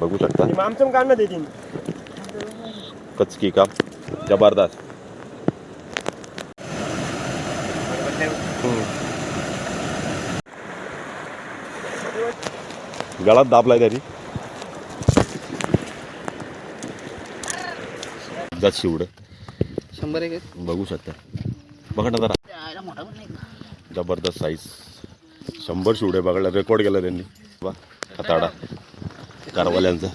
बघू शकता. आमचं काम ना देतील कचकी काम जबरदस्त. गळात दाबलाय त्यांनी जात शिवड. शंभर एक. बघू शकता. बघा ना जरा. का? जबरदस्त साईज शंभर शिवडे बघायला रेकॉर्ड केला त्यांनी. वा हाताडा. कारवाल्यांचा.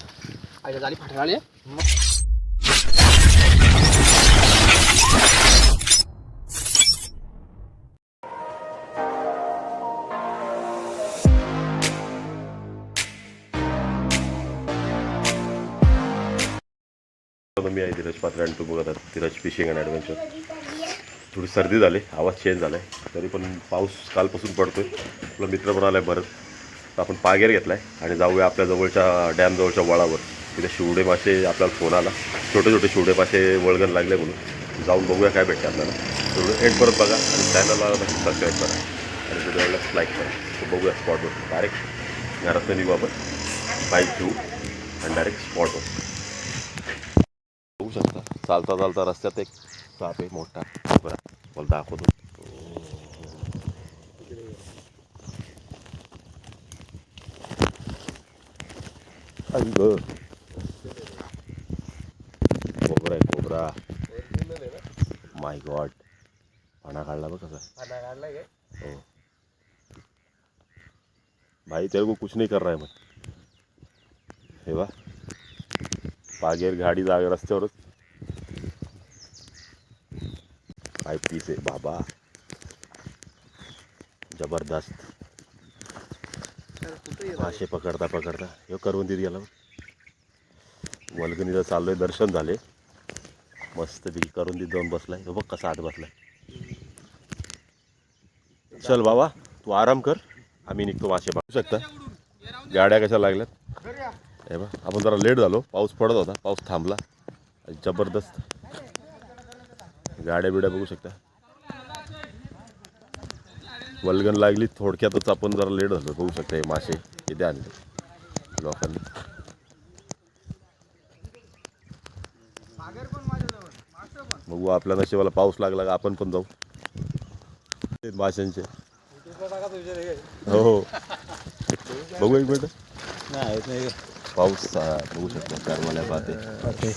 मी आहे धीरज पात्र आणि तू बघत आहात धीरज फिशिंग अँड ॲडव्हेंचर. थोडी सर्दी झाली आवाज चेंज झाला आहे तरी पण पाऊस कालपासून पडतोय. आपला मित्र पण आला आहे भरत तर आपण पागेर घेतला आहे आणि जाऊया आपल्या जवळच्या डॅमजवळच्या वळावर. तिथे शिवडे मासे आपल्याला फोन आला. छोटे छोटे शिवडे मासे वळगण लागले म्हणून. जाऊन बघूया काय भेटते आपल्याला. तेवढं एंड परत बघा आणि चॅनलला नक्की सबस्क्राईब करा. आणि व्हिडिओला लाईक करा. तर बघूया स्पॉटवर डायरेक्ट घरातनं निघू आपण. बाईक घेऊ आणि डायरेक्ट स्पॉटवर बघू शकता. चालता चालता रस्त्यात एक साप आहे मोठा. बरं. मला दाखवतो. आई ग कोबरा आहे कोबरा माय गॉड पाना काढला बघ कसा. हो. भाई तेरे को कुछ नहीं कर रहा है मैं हे बा पागेर गाडी जागे रस्त्यावरच. काय पीस आहे बाबा. जबरदस्त. मासे पकडता पकडता. हे दिली गेला वलगणीला चाललोय दर्शन झाले. मस्त पैकी करवंदीत जाऊन बसलाय. तो बघ कसा आत बसलाय. चल बाबा तू आराम कर. आम्ही निघतो मासे बघू शकता. गाड्या कशा लागल्यात? हे बा आपण जरा लेट झालो. पाऊस पडत होता पाऊस थांबला. जबरदस्त. गाड्या बिड्या बघू शकता. वल्गन लागली थोडक्यातच आपण जरा लेट झालो. बघू शकता हे मासे इथे आणले लोकांनी. बघू आपल्या नशिबाला पाऊस लागला का आपण पण जाऊ. ते माशांचे. हो हो. बघू एक मिनिट. पाऊस आ, बघू शकता कारवाल्या पाहते.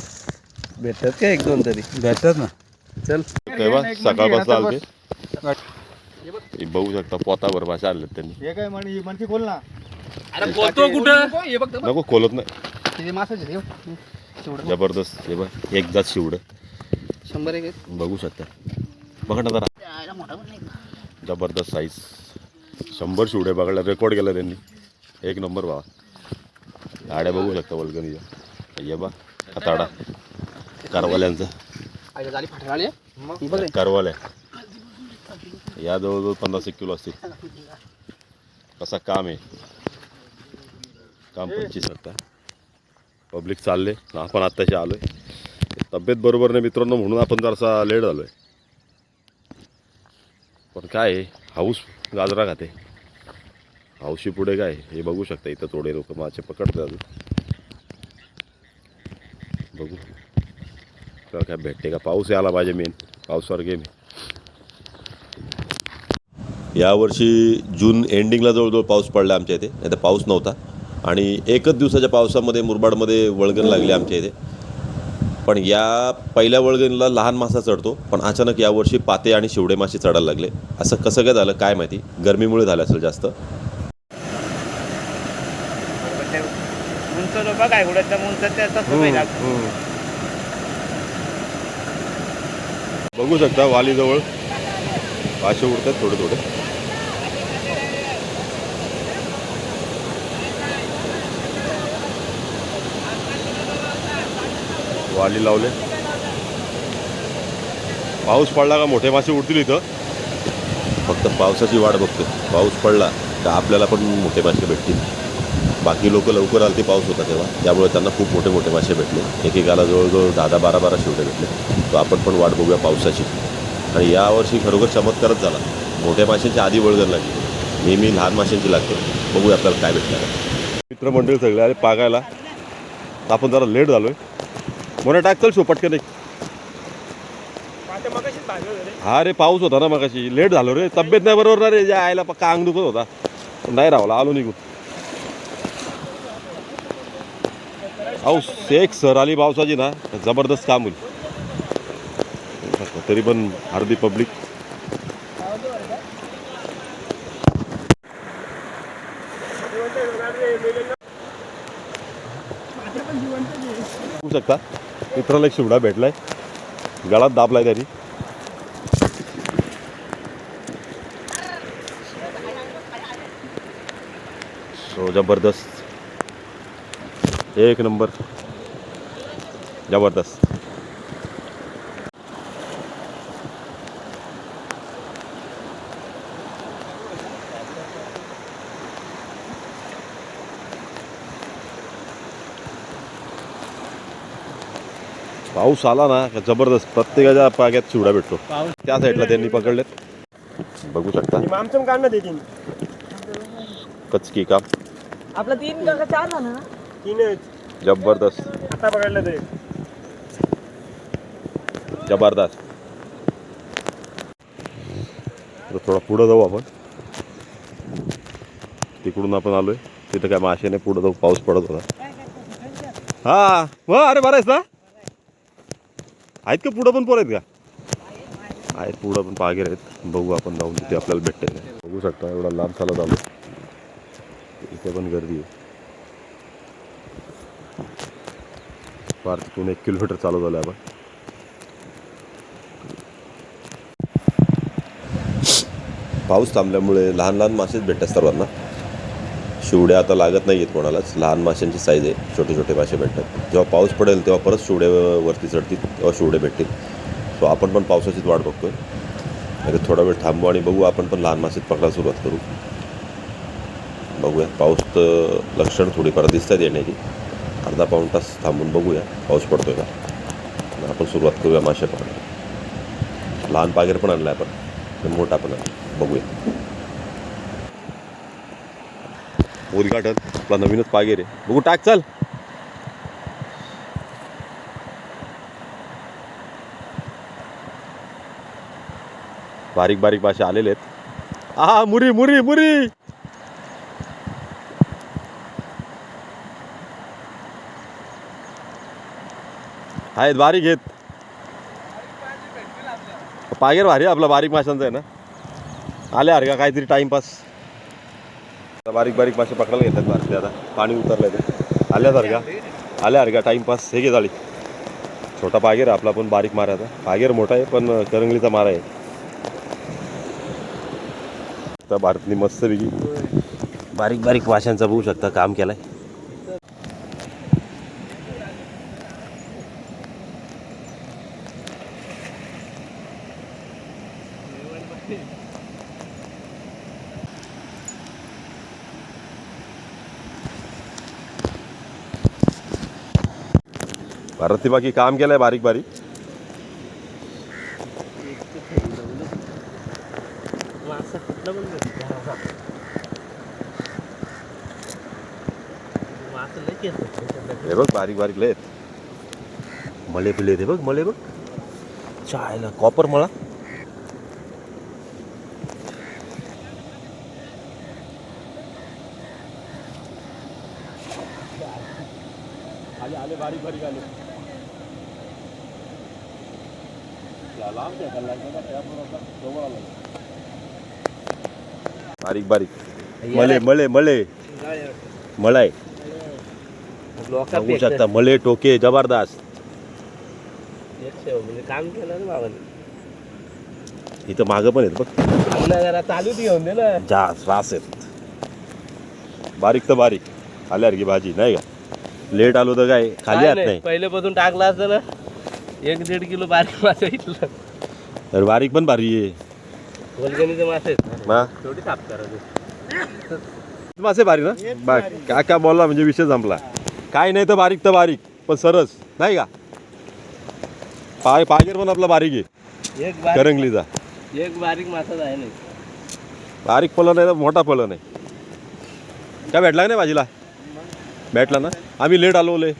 भेटतात का एक दोन तरी? भेटतात ना. चल. तेव्हा सकाळपासून आलते. हे बघू शकता पोताभर मासे आणलेत त्यांनी. हे काय म्हणे म्हणते खोल ना. अरे बोलतो कुठं? हे बघ. नको खोलत नाही. तिथे मासाचे तेवढं जबरदस्त हे बघ एक जात शिवड. शंभर एक आहेत. बघू शकता. बघा ना जरा. यायला मोठा पण नाही का? जबरदस्त साईज शंभर शिवडे बघायला रेकॉर्ड केला त्यांनी. एक नंबर बाबा गाड्या बघू शकता वल्गनीच्या ये बा हाताडा. कारवाल्यांचा. झाली हे बघ रे. कारवाल्या. या जवळजवळ पन्नास एक किलो असतील. कसा काम आहे? काम पंचवीस आता. पब्लिक चालले. आपण आत्ताशी आलो आहे तब्येत बरोबर नाही मित्रांनो म्हणून आपण जरासा लेट झालो आहे पण काय आहे? हाऊस गाजरा खाते. हाऊशी पुढे काय हे बघू शकता इथं थोडे लोक मासे पकडतात अजून. बघू. काय भेटते का? पाऊस यायला पाहिजे मेन पावसावर गेम यावर्षी जून एंडिंगला जवळजवळ पाऊस पडला आमच्या इथे. नाही तर पाऊस नव्हता. आणि एकच दिवसाच्या पावसामध्ये मुरबाडमध्ये वळगण लागली आमच्या इथे. पण या पहिल्या वळगणीला लहान मासा चढतो पण अचानक यावर्षी पाते आणि शिवडे मासे चढायला लागले. असं कसं काय झालं काय माहिती? गरमीमुळे झालं असेल जास्त. बघू शकता वालीजवळ. मासे उडतात थोडे थोडे. वाली लावले. पाऊस पडला का मोठे मासे उडतील इथं? फक्त पावसाची वाट बघतो पाऊस पडला तर आपल्याला पण मोठे मासे भेटतील. बाकी लोक लवकर आले ते पाऊस होता तेव्हा. त्यामुळे त्यांना खूप मोठे मोठे मासे भेटले. एकेकाला जवळजवळ दहा दहा बारा बारा शेवटे भेटले. तर आपण पण वाट बघूया पावसाची. आणि यावर्षी खरोखर चमत्कारच झाला. मोठ्या माशांची आधी वळगण लागली. नेहमी लहान माशांची लागते. बघूया आपल्याला काय भेटणार मित्रमंडळी सगळे आले पागायला. आपण जरा लेट झालोय. मोना टाक चल शो पटकन एक. हा रे पाऊस होता ना मगाशी. लेट झालो रे. तब्येत नाही बरोबर ना रे. जे आयला पक्का अंग दुखत होता. नाही रावला आलो निघून. अहो एक सर आली पावसाची ना जबरदस्त काम होईल. तरी पण अर्धी पब्लिक शकता? मित्राला एक शिवडा भेटला आहे गळात दाबलाय त्यांनी सो जबरदस्त. एक नंबर. जबरदस्त. पाऊस आला ना का जबरदस्त प्रत्येकाच्या पाग्यात चिवडा भेटतो. त्या साईडला त्यांनी पकडलेत. बघू शकता. आमचं काढणं देतील कचकी काम आपला तीन का चार झाला ना? तीनच. जबरदस्त. आता पकडलं ते. जबरदस्त. तर थोडा पुढं जाऊ आपण. तिकडून आपण आलोय. तिथं काय मासे नाही पुढं जाऊ पाऊस पडत होता. हा व अरे बरं आहेस ना? आहेत का पुढं पण पोर आहेत का? आहेत पुढं पण पागेर आहेत. बघू आपण जाऊन तिथे आपल्याला भेटते बघू शकता एवढा लांब चालत आलो इथे पण गर्दी आहे. फार तिथून एक किलोमीटर चालू झालं आपण. पाऊस थांबल्यामुळे लहान लहान मासेच भेटतात सर्वांना. शिवड्या आता लागत नाही आहेत कोणालाच. लहान माशांची साईज आहे. छोटे छोटे मासे भेटतात. जेव्हा पाऊस पडेल तेव्हा परत शिवड्यावरती चढतील तेव्हा शिवडे भेटतील. सो आपण पण पावसाचीच वाट बघतो आहे तर थोडा वेळ थांबू आणि बघू आपण पण लहान मासेत पकडायला सुरुवात करू. बघूया. पाऊस तर लक्षण थोडीफार दिसतात येण्याची. अर्धा पाऊण तास थांबून बघूया. पाऊस पडतोय का? आपण सुरुवात करूया मासे पकडायला. लहान पागेर पण आणला आपण. मोठा पण आणला बघूया. उद्घाटन आपला नवीनच पागेर बघू टाक चल. बारीक बारीक मासे आलेले आहेत. हा मुरी मुरी मुरी. आहेत बारीक आहेत. पागेर भारी आपला बारीक माशांचा आहे ना. आले हरका काहीतरी टाइमपास बारीक बारीक मासे पकडायला घेतात भारती आता. पाणी उतरलं ते. आल्या सारखा आल्या टाइमपास हे घे झाली छोटा पागेर आपला पण बारीक मारायचा पागेर मोठा आहे पण करंगलीचा मारा आहे. आता भारतनी मस्तपैकी बारीक बारीक माशांचा बघू शकता काम केलंय. बाकी काम केलंय बारीक बारीक। हे बघ, बारीक बारीक लय. मळे पिले ते बघ मळे बघ। चायला कॉपर मळा आले आले, बारीक बारीक आले। बारीक बारीक. मळे मळे मळे मळाय बघू शकता मळे टोके जबरदस्त. म्हणजे काम केलं ना इथं मागं पण आहेत बघ. जा रास आहेत. बारीक तर बारीक. आल्यार की भाजी नाही का? लेट आलो तर काय? खाली आत नाही पहिल्यापासून टाकला असतं ना. एक दीड किलो बारीक मासे इथलं. तर बारीक पण भारी आहे. मासे आहेत. मा? थोडी साफ करा मासे भारी ना? बा काका बोलला म्हणजे विषय संपला. काय नाही तर बारीक तर बारीक पण सरस. नाही का? पाय पागेर पण आपला बारीक आहे. एक बारीक करंगलीचा. एक बारीक मासाच आहे नाही बारीक पलं नाही तर मोठा पलं नाही. काय भेटला का नाही भाजीला? भेटला ना? आम्ही लेट आलो ले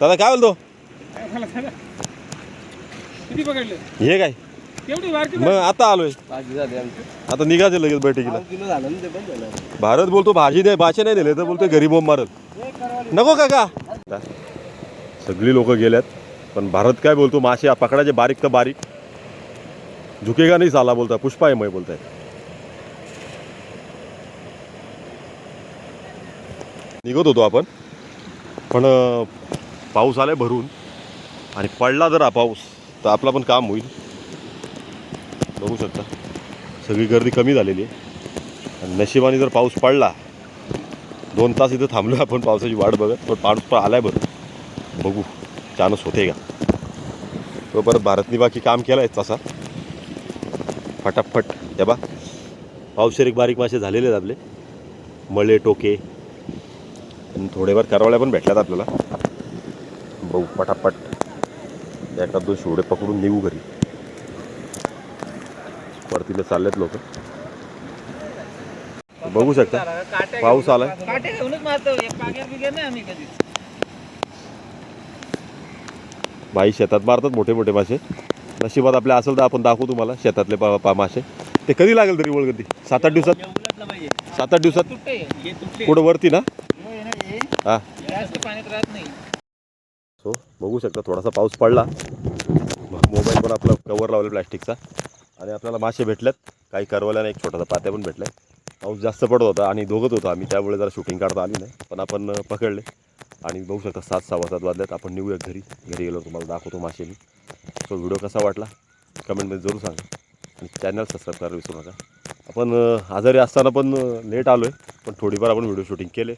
दादा काय बोलतो? किती पकडले? हे काय? बारकी मग आता आलोय. झाली आता निघायचं लगेच बैठकीला. झालं झालं. भारत बोलतो भाजी नाही भाषा नाही दिले तर बोलतोय घरी बोंब मारत नको काका सगळी लोक गेल्यात पण भारत काय बोलतो? मासे पकडायचे बारीक तर बारीक. झुकेगा नाही साला बोलताय पुष्पा आहे मय बोलताय. निघत होतो आपण पण पाऊस आलाय भरून. आणि पडला जर हा पाऊस तर आपला पण काम होईल. बघू शकता. सगळी गर्दी कमी झालेली आहे. आणि नशिबाने जर पाऊस पडला दोन तास इथं थांबलो आपण पावसाची वाट बघत पण पाऊस पण आला आहे बरं. बघू. चान्स होते का? तो परत भारतनी बाकी काम केलं आहे तसा फटाफट. हे बा. पावशेर बारीक मासे झालेले आहेत आपले. मळे टोके. आणि थोडेफार करवळ्या पण भेटल्यात आपल्याला. बघू. पटापट एखाद दोन शिवडे पकडून निघू घरी. परतीला चाललेत लोक. बघू शकता. पाऊस आलाय. काटे घेऊनच मारतो. आम्ही कधी. बाई शेतात मारतात मोठे मोठे मासे. नशिबात आपल्या असेल तर आपण दाखवू तुम्हाला शेतातले पा पा मासे. ते कधी लागेल तरी वळगती? सात आठ दिवसात सात आठ दिवसात? हे पुढं वरती ना? हे सो बघू शकता थोडासा पाऊस पडला. मोबाईल पण आपला कवर लावला प्लॅस्टिकचा. आणि आपल्याला मासे भेटल्यात काही करवल्याने एक छोटासा पात्या पण भेटल्या. पाऊस जास्त पडत होता आणि दोघत होतो आम्ही. त्यामुळे जरा शूटिंग काढता आली नाही. पण आपण पकडले. आणि बघू शकता सात सहा सात वाजल्यात आपण निघूया घरी. घरी गेलो तुम्हाला दाखवतो मासे मी. सो व्हिडिओ कसा वाटला? कमेंटमध्ये जरूर सांगा. आणि चॅनल सबस्क्राईब करायला विसरू नका. आपण आजारी असताना पण लेट आलो आहे पण थोडीफार आपण व्हिडिओ शूटिंग केले.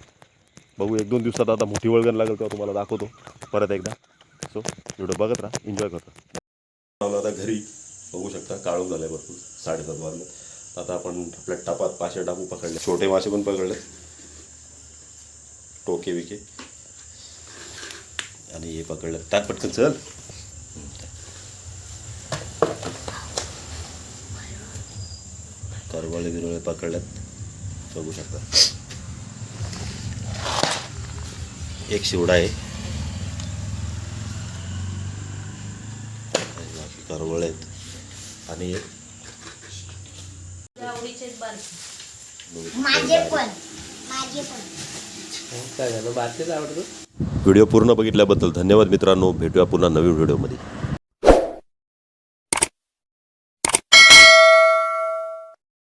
बघू एक दोन दिवसात आता मोठी वळगण लागेल तेव्हा तुम्हाला दाखवतो. परत एकदा. सो व्हिडिओ बघत राहा. एन्जॉय करतो. आता घरी बघू शकता. काळू झालं आहे भरपूर साडेसात वाजले. आता आपण आपल्या टापात पाचशे टाकू पकडले. छोटे मासे पण पकडले. टोके विके आणि हे पकडलं. त्यात पटकन चल. करवळे बिरवळे पकडल्यात बघू शकता. एक शिवडा आहे. करवळे आहेत. आणि एक माझे पण माझे पण. काय झालं? बारकेच आवडतो? व्हिडिओ पूर्ण बघितल्याबद्दल धन्यवाद मित्रांनो. भेटूया पुन्हा नवीन व्हिडिओमध्ये.